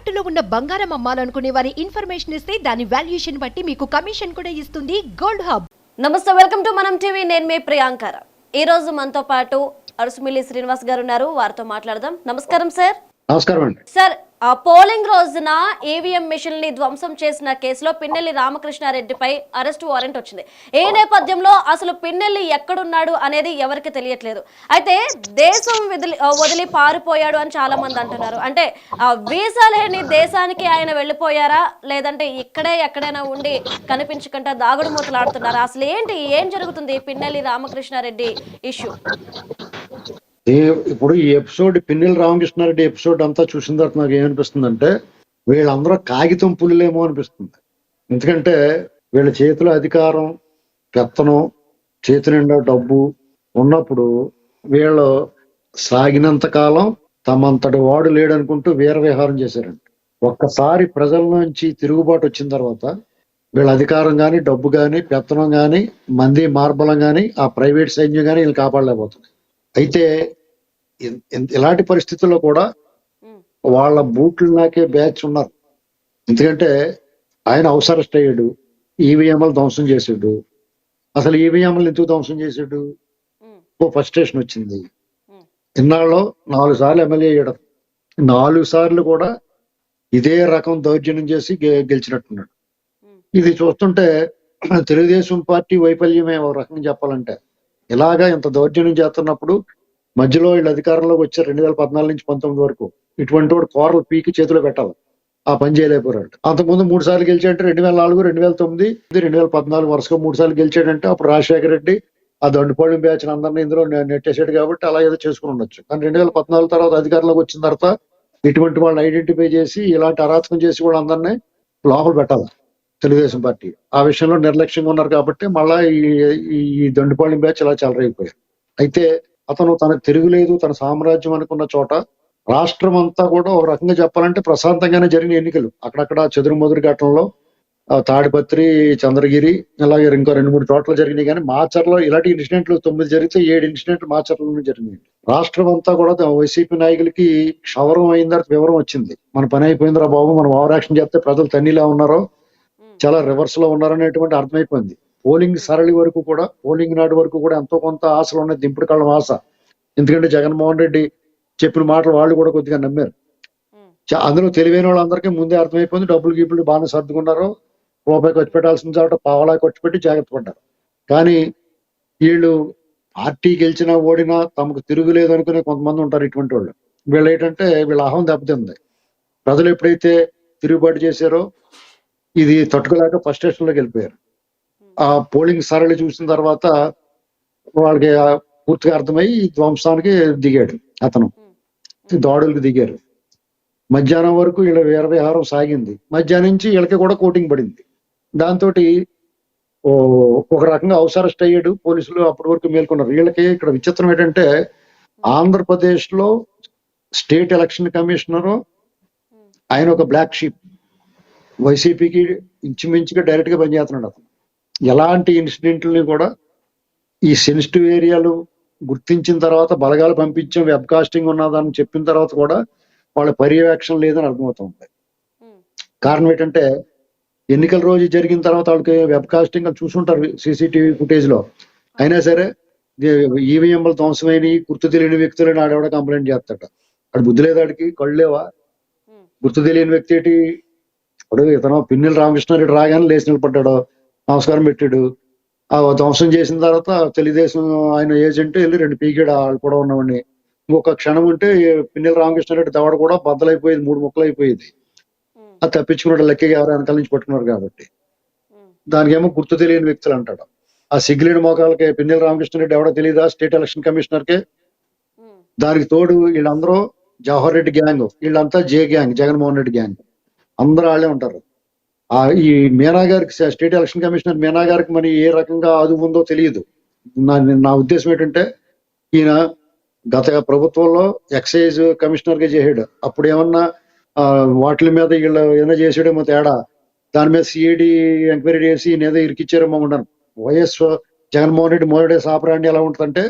తాకట్టులో ఉన్న బంగారం అమ్మాలనుకునే వారి ఇన్ఫర్మేషన్ ఇస్తే దాని వాల్యుయేషన్ బట్టి మీకు కమిషన్ కూడా ఇస్తుంది గోల్డ్ హబ్. నమస్తే వెల్కమ్ టు మనం టీవీ. నేను మీ ప్రియాంకర ఈ రోజు మనతో పాటు అరుసుమిల్లి శ్రీనివాస్ గారు ఉన్నారు. వారితో మాట్లాడదాం. నమస్కారం సార్. నమస్కారం అండి. సార్ ఆ పోలింగ్ రోజున ఈవీఎం మిషన్ని ధ్వంసం చేసిన కేసులో పిన్నెల్లి రామకృష్ణారెడ్డిపై అరెస్ట్ వారెంట్ వచ్చింది. ఏ నేపథ్యంలో అసలు పిన్నెల్లి ఎక్కడున్నాడు అనేది ఎవరికి తెలియట్లేదు. అయితే దేశం వదిలి వదిలి పారిపోయాడు అని చాలా మంది అంటున్నారు. అంటే ఆ, వీసా లేని దేశానికి ఆయన వెళ్ళిపోయారా? లేదంటే ఇక్కడే ఎక్కడైనా ఉండి కనిపించకుండా దాగుడు మూతలాడుతున్నారా అసలు ఏంటి ఏం జరుగుతుంది పిన్నెల్లి రామకృష్ణారెడ్డి ఇష్యూ? ఇప్పుడు ఈ ఎపిసోడ్ పిన్నెల రామకృష్ణారెడ్డి ఎపిసోడ్ అంతా చూసిన తర్వాత నాకు ఏమనిపిస్తుంది అంటే వీళ్ళందరూ కాగితం పుల్లేమో అనిపిస్తుంది. ఎందుకంటే వీళ్ళ చేతిలో అధికారం పెత్తనం చేతి నిండా డబ్బు ఉన్నప్పుడు వీళ్ళు సాగినంత కాలం తమంతటి వాడు లేడనుకుంటూ వీర విహారం చేశారండి ఒక్కసారి ప్రజల నుంచి తిరుగుబాటు వచ్చిన తర్వాత వీళ్ళ అధికారం కానీ డబ్బు కానీ పెత్తనం కానీ మంది మార్బలం కానీ ఆ ప్రైవేట్ సైన్యం కానీ వీళ్ళు కాపాడలేకపోతుంది అయితే ఇలాంటి పరిస్థితుల్లో కూడా వాళ్ళ బూట్లు నాకే బ్యాచ్ ఉన్నారు. ఎందుకంటే ఆయన అవసరస్ట్ అయ్యాడు ఈవీఎంలు ధ్వంసం చేసాడు అసలు ఈవీఎంలు ఎందుకు ధ్వంసం చేసాడు ఓ ఫస్ట్ స్టేషన్ వచ్చింది ఇన్నాళ్ళు నాలుగు సార్లు ఎమ్మెల్యే అయ్యాడు. నాలుగు సార్లు కూడా ఇదే రకం దౌర్జన్యం చేసి గె- గెలిచినట్టున్నాడు. ఇది చూస్తుంటే తెలుగుదేశం పార్టీ వైఫల్యమే ఒక రకంగా చెప్పాలంటే. ఇలాగా ఇంత దౌర్జన్యం చేస్తున్నప్పుడు మధ్యలో వీళ్ళు అధికారంలోకి వచ్చారు రెండు వేల పద్నాలుగు నుంచి పంతొమ్మిది వరకు. ఇటువంటి వాడు కోరలు పీకి చేతిలో పెట్టాలి. ఆ పని చేయలేకపోయాడు. అంతకుముందు మూడు సార్లు గెలిచాడంటే రెండు వేల నాలుగు రెండు వేల తొమ్మిది రెండు వేల పద్నాలుగు వరుసగా మూడు సార్లు గెలిచాడంటే అప్పుడు రాజశేఖర రెడ్డి ఆ దండుపాడు బ్యాచ్ అందరినీ ఇందులో నె- నెట్టేసాడు కాబట్టి అలా ఏదో చేసుకుని ఉండొచ్చు. కానీ రెండు వేల పద్నాలుగు తర్వాత అధికారంలోకి వచ్చిన తర్వాత ఇటువంటి వాళ్ళని ఐడెంటిఫై చేసి ఇలాంటి అరాచకం చేసి కూడా అందరినీ లోపల పెట్టాలి. తెలుగుదేశం పార్టీ. ఆ విషయంలో నిర్లక్ష్యంగా ఉన్నారు కాబట్టి మళ్ళా ఈ ఈ- ఈ దండుపాళెం బ్యాచ్ ఇలా చెలరైపోయారు అయితే అతను తనకు తిరుగులేదు తన సామ్రాజ్యం అనుకున్న చోట రాష్ట్రం అంతా కూడా ఒక రకంగా చెప్పాలంటే ప్రశాంతంగానే జరిగిన ఎన్నికలు. అక్కడక్కడ చెదురుమదురు ఘటనలో తాడిపత్రి చంద్రగిరి అలాగే ఇంకో రెండు మూడు చోట్ల జరిగినాయి కానీ మాచర్లో ఇలాంటి ఇన్సిడెంట్లు తొమ్మిది జరిగితే ఏడు ఇన్సిడెంట్లు మాచర్లోనే జరిగినాయి. రాష్ట్రం అంతా కూడా వైసీపీ నాయకులకి క్షవరం అయిన తర్వాత వివరం వచ్చింది. మన పని అయిపోయిందిరా బాబు మనం ఓవర్ యాక్షన్ చేస్తే ప్రజలు తన్నిలా ఉన్నారో చాలా రివర్స్లో ఉన్నారనేటువంటి అర్థమైపోయింది. పోలింగ్ సరళి వరకు కూడా పోలింగ్ నాటి వరకు కూడా ఎంతో కొంత ఆశలు ఉన్నాయి. దింపుడు కళ్ళం ఆశ ఎందుకంటే జగన్మోహన్ రెడ్డి చెప్పిన మాటలు వాళ్ళు కూడా కొద్దిగా నమ్మారు. అందులో తెలివైన వాళ్ళందరికీ ముందే అర్థమైపోయింది డబ్బులు గీపులు బాగానే సర్దుకున్నారు. రూపాయి ఖర్చు పెట్టాల్సిన చోట పావలా ఖర్చు పెట్టి జాగ్రత్త పడ్డారు కానీ వీళ్ళు పార్టీ గెలిచినా ఓడినా తమకు తిరుగులేదు అనుకునే కొంతమంది ఉంటారు ఇటువంటి వాళ్ళు. వీళ్ళు ఏంటంటే వీళ్ళ అహం దెబ్బతింది. ప్రజలు ఎప్పుడైతే తిరుగుబాటు చేశారో ఇది తట్టుకోలేక ఫస్ట్ స్టేషన్లోకి వెళ్ళిపోయారు. ఆ పోలింగ్ సరళి చూసిన తర్వాత వాళ్ళకి పూర్తిగా అర్థమై ధ్వంసానికి దిగాడు అతను. దాడులకు దిగారు. మధ్యాహ్నం వరకు వీళ్ళ వీర విహారం సాగింది. మధ్యాహ్నం నుంచి వీళ్ళకి కూడా కోటింగ్ పడింది. దాంతో ఒక రకంగా అవసరస్ట్ అయ్యాడు. పోలీసులు అప్పటి వరకు మేల్కొన్నారు. వీళ్ళకి ఇక్కడ విచిత్రం ఏంటంటే ఆంధ్రప్రదేశ్లో స్టేట్ ఎలక్షన్ కమిషనర్ ఆయన ఒక బ్లాక్ షీప్. వైసీపీకి ఇంచుమించుగా డైరెక్ట్గా పనిచేస్తున్నాడు అతను. ఎలాంటి ఇన్సిడెంట్లని కూడా ఈ సెన్సిటివ్ ఏరియాలు గుర్తించిన తర్వాత బలగాలు పంపించాం వెబ్ కాస్టింగ్ ఉన్నదని చెప్పిన తర్వాత కూడా వాళ్ళ పర్యవేక్షణ లేదని అర్థమవుతుంది కారణం ఏంటంటే ఎన్నికల రోజు జరిగిన తర్వాత వాళ్ళకి వెబ్ కాస్టింగ్ చూసుంటారు సీసీటీవీ ఫుటేజ్లో అయినా సరే ఈవీఎంలు ధ్వంసమైన గుర్తు తెలియని వ్యక్తులని ఆడేవాడ కంప్లైంట్ చేస్తాడు. అక్కడ బుద్ధి లేదా ఆడికి కళ్ళు లేవా? గుర్తు తెలియని వ్యక్తి ఏంటి? ఇప్పుడు ఇతను పిన్నెల రామకృష్ణారెడ్డి రాగానే లేచి నిలబడ్డాడు. నమస్కారం పెట్టాడు. ఆ ధ్వంసం చేసిన తర్వాత తెలుగుదేశం ఆయన ఏజెంట్ వెళ్ళి రెండు పీకాడు వాళ్ళు కూడా ఉన్నవాడిని. ఇంకొక క్షణం ఉంటే పిన్నెల రామకృష్ణారెడ్డి దవడ కూడా బద్దలైపోయేది మూడు ముక్కలు అయిపోయేది అది తప్పించుకున్నాడు లక్కీగా ఎవరు వెనకాల నుంచి పట్టుకున్నారు కాబట్టి. దానికేమో గుర్తు తెలియని వ్యక్తులు అంటాడు. ఆ సిగ్గులేని మోకాలకి పిన్నెల రామకృష్ణారెడ్డి ఎవడో తెలియదా స్టేట్ ఎలక్షన్ కమిషనర్కి దానికి తోడు వీళ్ళందరూ జవహర్ రెడ్డి గ్యాంగ్ వీళ్ళంతా J gang Jaganmohan Reddy gang. అందరూ వాళ్ళే ఉంటారు. ఆ ఈ మీనా గారికి స్టేట్ ఎలక్షన్ కమిషనర్ మీనా గారికి మరి ఏ రకంగా అది ఉందో తెలియదు. నా నా ఉద్దేశం ఏంటంటే ఈయన గత ప్రభుత్వంలో ఎక్సైజ్ కమిషనర్గా చేసాడు అప్పుడు ఏమన్నా వాటి మీద వీళ్ళు ఏమైనా చేసాడేమో తేడా. దాని మీద సిఐడి ఎంక్వైరీ చేసి ఈయన ఏదో ఇరికిచ్చారేమో ఉండను వైఎస్ జగన్మోహన్ రెడ్డి మోడీ సాపరాండి ఎలా ఉంటుందంటే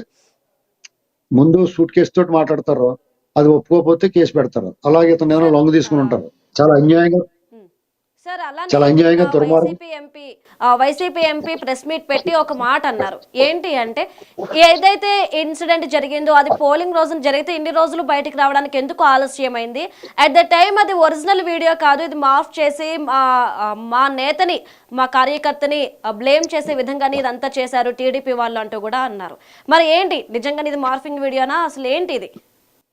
ముందు సూట్ కేసు తోటి మాట్లాడతారు. అది ఒప్పుకోకపోతే కేసు పెడతారు. అలాగే ఇతను ఏమైనా లొంగ తీసుకుని ఉంటారు. చాలా అన్యాయంగా చాలా అన్యాయంగా దుర్మార్గం. MP YCP MP press meet పెట్టి ఒక మాట అన్నారు. ఏంటి అంటే ఏదైతే ఇన్సిడెంట్ జరిగిందో అది పోలింగ్ రోజున జరిగితే ఇన్ని రోజులు బయటికి రావడానికి ఎందుకు ఆలస్యమైంది? అట్ ద టైం అది ఒరిజినల్ వీడియో కాదు ఇది మాఫ్ చేసి మా నేతని మా కార్యకర్తని బ్లేమ్ చేసే విధంగానే ఇదంతా చేశారు టీడీపీ వాళ్ళు అంటూ కూడా అన్నారు. మరి ఏంటి? నిజంగానే ఇది మార్ఫింగ్ వీడియోనా? అసలు ఏంటి ఇది?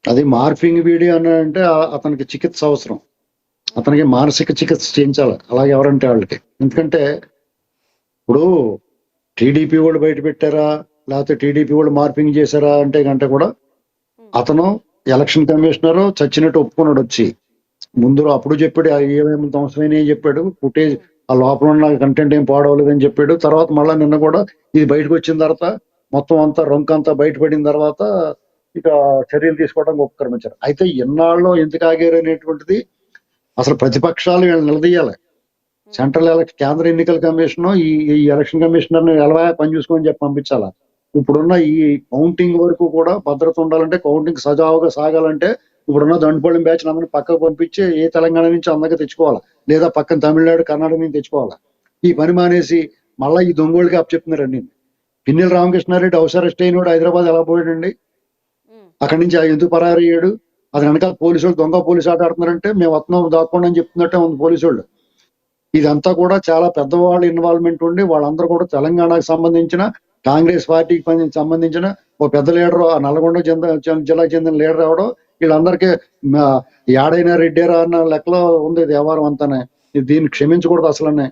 అది మార్ఫింగ్ వీడియో అంటే అతనికి చికిత్స అవసరం. అతనికి మానసిక చికిత్స చేయించాలి. అలాగే ఎవరంటే వాళ్ళకి. ఎందుకంటే ఇప్పుడు టీడీపీ వాళ్ళు బయట పెట్టారా? లేకపోతే టీడీపీ వాళ్ళు మార్పింగ్ చేశారా అంటే కంటే కూడా అతను ఎలక్షన్ కమిషనర్ చచ్చినట్టు ఒప్పుకున్నాడు వచ్చి. ముందు అప్పుడు చెప్పాడు ఏమేమి అవసరమైనవి చెప్పాడు. ఫుటేజ్ ఆ లోపల ఉన్న కంటెంట్ ఏం పాడవలేదని చెప్పాడు. తర్వాత మళ్ళీ నిన్న కూడా ఇది బయటకు వచ్చిన తర్వాత మొత్తం అంతా రొంక అంతా బయటపడిన తర్వాత ఇక చర్యలు తీసుకోవడానికి ఉపక్రమించారు అయితే ఎన్నాళ్ళు ఎందుకు ఆగారు అనేటువంటిది అసలు ప్రతిపక్షాలు నిలదీయాలి. సెంట్రల్ ఎలక్షన్ కేంద్ర ఎన్నికల కమిషన్ ఈ ఈ ఎలక్షన్ కమిషనర్ ఎలా పని చూసుకోని చెప్పి పంపించాలా? ఇప్పుడున్న ఈ కౌంటింగ్ వరకు కూడా భద్రత ఉండాలంటే కౌంటింగ్ సజావుగా సాగాలంటే ఇప్పుడున్న దండుపల్లి బ్యాచ్ అందరిని పక్కకు పంపించి ఏ తెలంగాణ నుంచి అందరికీ తెచ్చుకోవాలా? లేదా పక్కన తమిళనాడు కర్ణాటక నుంచి తెచ్చుకోవాలా? ఈ పని మానేసి మళ్ళీ ఈ దొంగోళ్ళకి అప్పచెప్తున్నారండి పిన్నెల రామకృష్ణారెడ్డి హౌస్ అరెస్ట్ అయినోడు హైదరాబాద్ ఎలా పోయాడండి? అక్కడి నుంచి ఎందుకు పరారయ్యాడు? అది వెనకాల పోలీసు వాళ్ళు దొంగ పోలీసు ఆట ఆడుతున్నారంటే మేము వస్తున్నాం దాక్కోండి అని చెప్తున్నట్టే ఉంది పోలీసు వాళ్ళు ఇదంతా కూడా చాలా పెద్దవాళ్ళ ఇన్వాల్వ్మెంట్ ఉండి వాళ్ళందరూ కూడా తెలంగాణకు సంబంధించిన కాంగ్రెస్ పార్టీకి సంబంధించిన ఒక పెద్ద లీడర్ ఆ నల్గొండ జిల్లాకు చెందిన లీడర్ ఎవడో వీళ్ళందరికీ యాడైనా రెడ్డేరా అన్న లెక్కలో ఉంది వ్యవహారం అంతానే. దీన్ని క్షమించకూడదు అసలనే.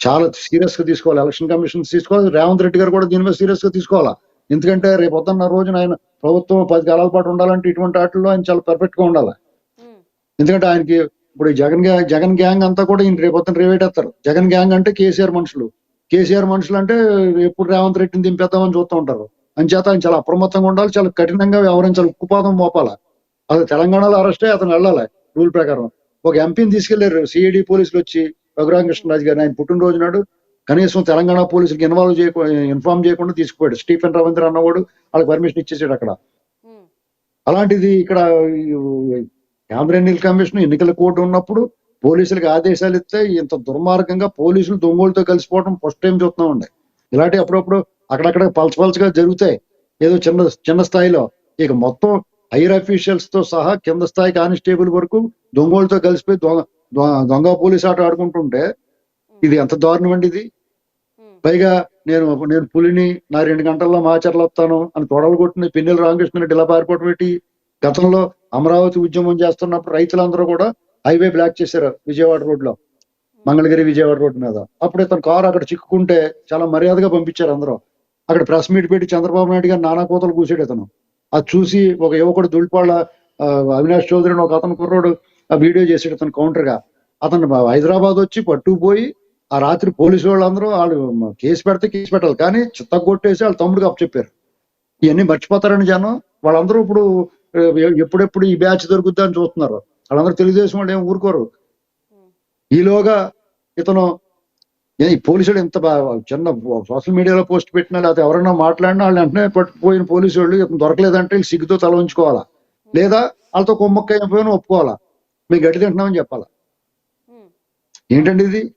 చాలా సీరియస్గా తీసుకోవాలి. ఎలక్షన్ కమిషన్ తీసుకోవాలి. రేవంత్ రెడ్డి గారు కూడా దీని మీద సీరియస్గా తీసుకోవాలా? ఎందుకంటే రేపు పొద్దున్న రోజున ఆయన ప్రభుత్వం పది కాలాల పాటు ఉండాలంటే ఇటువంటి వాటిల్లో ఆయన చాలా పర్ఫెక్ట్గా ఉండాలి ఎందుకంటే ఆయనకి ఇప్పుడు జగన్ జగన్ గ్యాంగ్ అంతా కూడా ఈయన రేపు పొద్దున్న రేవేటేస్తారు జగన్ గ్యాంగ్ అంటే కేసీఆర్ మనుషులు. కేసీఆర్ మనుషులు అంటే ఎప్పుడు రేవంత్ రెడ్డిని దింపేద్దామని చూస్తూ ఉంటారు. అంచేత ఆయన చాలా అప్రమత్తంగా ఉండాలి చాలా కఠినంగా వ్యవహరించాలి ఉక్కుపాదం మోపాల. అది తెలంగాణలో అరెస్టే అతను వెళ్ళాలి రూల్ ప్రకారం. ఒక ఎంపీని తీసుకెళ్ళారు. సిఐడి పోలీసులు వచ్చి రఘురామకృష్ణరాజు గారు ఆయన పుట్టినరోజు నాడు కనీసం తెలంగాణ పోలీసులకు ఇన్వాల్వ్ చేయకుండా ఇన్ఫార్మ్ చేయకుండా తీసుకుపోయాడు. స్టీఫెన్ రవీంద్ర అన్నవాడు వాళ్ళకి పర్మిషన్ ఇచ్చేసాడు అక్కడ. అలాంటిది ఇక్కడ కేంద్ర ఎన్నికల కమిషన్ ఎన్నికల కోర్టు ఉన్నప్పుడు పోలీసులకు ఆదేశాలు ఇస్తే ఇంత దుర్మార్గంగా పోలీసులు దొంగలతో కలిసిపోవడం ఫస్ట్ టైం చూస్తున్నామండి. ఇలాంటి అప్పుడప్పుడు అక్కడక్కడ పల్స్గా జరుగుతాయి. ఏదో చిన్న చిన్న స్థాయిలో. ఇక మొత్తం హైయర్ అఫీషియల్స్తో సహా కింద స్థాయి కానిస్టేబుల్ వరకు దొంగలతో కలిసిపోయి దొంగ- దొంగ పోలీస్ ఆట ఆడుకుంటుంటే ఇది ఎంత దారుణం అండి ఇది? పైగా నేను నేను పులిని నా రెండు గంటల్లో మాచర్లు వస్తాను అని తొడలు కొట్టిన పిన్నెల రామకృష్ణ ఇలా పారిపోవటం పెట్టి గతంలో అమరావతి ఉద్యమం చేస్తున్నప్పుడు రైతులందరూ కూడా హైవే బ్లాక్ చేశారు విజయవాడ రోడ్లో మంగళగిరి విజయవాడ రోడ్ మీద. అప్పుడు ఇతను కారు అక్కడ చిక్కుకుంటే చాలా మర్యాదగా పంపించారు అందరూ. అక్కడ ప్రెస్ మీట్ పెట్టి చంద్రబాబు నాయుడు గారు నానా కోతలు కూసాడు ఇతను అది చూసి ఒక యువకుడు దుల్పాళ్ళ అవినాష్ చౌదరి అని ఒక అతను కుర్రోడు ఆ వీడియో చేసాడు అతను కౌంటర్గా అతను హైదరాబాద్ వచ్చి పట్టుకుపోయి ఆ రాత్రి పోలీసు వాళ్ళందరూ వాళ్ళు కేసు పెడితే కేసు పెట్టాలి. కానీ చిత్త కొట్టేసి వాళ్ళ తమ్ముడికి అప్పచెప్పారు. ఇవన్నీ మర్చిపోతారని జనం. వాళ్ళందరూ ఇప్పుడు ఎప్పుడెప్పుడు ఈ బ్యాచ్ దొరుకుద్దా అని చూస్తున్నారు. వాళ్ళందరూ తెలుగుదేశం వాళ్ళు ఏం ఊరుకోరు. ఈలోగా ఇతను ఏ, ఈ పోలీసులు ఎంత బా- చిన్న సోషల్ మీడియాలో పోస్ట్ పెట్టినా లేకపోతే ఎవరైనా మాట్లాడినా వాళ్ళు వెంటనే పట్టుకుపోయిన పోలీసు వాళ్ళు ఇతను దొరకలేదంటే వీళ్ళు సిగ్గుతో తల ఉంచుకోవాలా లేదా వాళ్ళతో కొమ్మక్క అయిపోయినా ఒప్పుకోవాలా? మేము గడ్డి తింటున్నామని చెప్పాలా? ఏంటండి ఇది?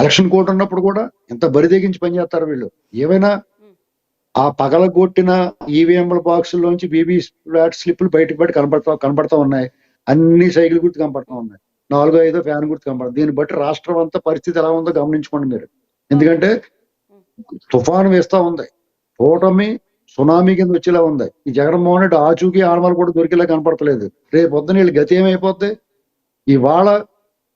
ఎలక్షన్ కోడ్ ఉన్నప్పుడు కూడా ఎంత బరిదెగించి పనిచేస్తారు వీళ్ళు. ఏమైనా ఆ పగలగొట్టిన ఈవీఎంల బాక్సుల్లోంచి బీబీ ఫ్లాట్ స్లిప్లు బయటకు బయట కనబడతా కనబడతా ఉన్నాయి. అన్ని సైకిల్ గుర్తు కనబడతా ఉన్నాయి. నాలుగో ఐదో ఫ్యాన్ గుర్తు కనబడతాయి దీన్ని బట్టి రాష్ట్రం అంతా పరిస్థితి ఎలా ఉందో గమనించుకోండి మీరు. ఎందుకంటే తుఫాను వేస్తా ఉంది. కూటమి సునామీ కింద వచ్చేలా ఉంది. ఈ జగన్మోహన్ రెడ్డి ఆచూకీ ఆనవాళ్ళు కూడా దొరికేలా కనపడతలేదు. రేపు పొద్దున వీళ్ళు గతి ఏమైపోద్ది? ఇవాళ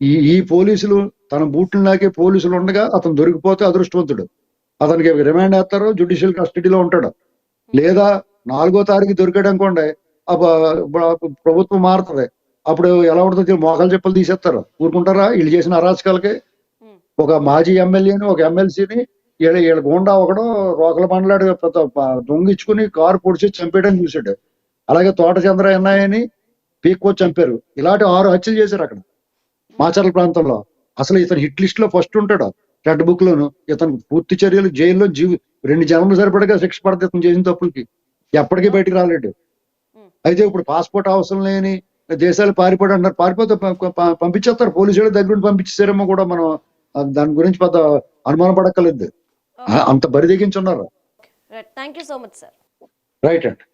ఈ ఈ పోలీసులు తన బూట్లు నాకే పోలీసులు ఉండగా అతను దొరికిపోతే అదృష్టవంతుడు. అతనికి రిమాండ్ వేస్తారు జుడిషియల్ కస్టడీలో ఉంటాడు. లేదా నాలుగో తారీఖు దొరికాడు అనుకోండి ప్రభుత్వం మారుతుంది. అప్పుడు ఎలా ఉంటుందో. మోకాలు చెప్పులు తీసేస్తారు. ఊరుకుంటారా? వీళ్ళు చేసిన అరాచకాలకి. ఒక మాజీ ఎమ్మెల్యేని ఒక ఎమ్మెల్సీని వీళ్ళ వీళ్ళ గుండా ఒకడు రోకల బండ్లాడు దొంగిచ్చుకుని కారు పొడిచి చంపేయడానికి చూశాడు. అలాగే తోట చంద్ర ఎన్నాయని పీక్కో చంపారు. ఇలాంటి ఆరు హత్యలు చేశారు అక్కడ. మాచర్ల ప్రాంతంలో. అసలు ఇతను హిట్ లిస్ట్లో ఫస్ట్ ఉంటాడు. రెడ్ బుక్ లోను. ఇతను పూర్తి చర్యలు జైల్లో జీవి రెండు జన్మలు సరిపడగా శిక్ష పడుతుంది ఇతను చేసిన తప్పులకి ఎప్పటికీ బయటికి రాలేడు. అయితే ఇప్పుడు పాస్పోర్ట్ అవసరం లేని దేశాలు పారిపోయి అంటారు పారిపోతే పంపించేస్తారు. పోలీసులు దగ్గర నుండి పంపించేసారేమో కూడా మనం దాని గురించి పెద్ద అనుమానం పడక్కర్లేదు. ఆ, అంత బరి తెగించున్నారు. Thank you so much sir right అండి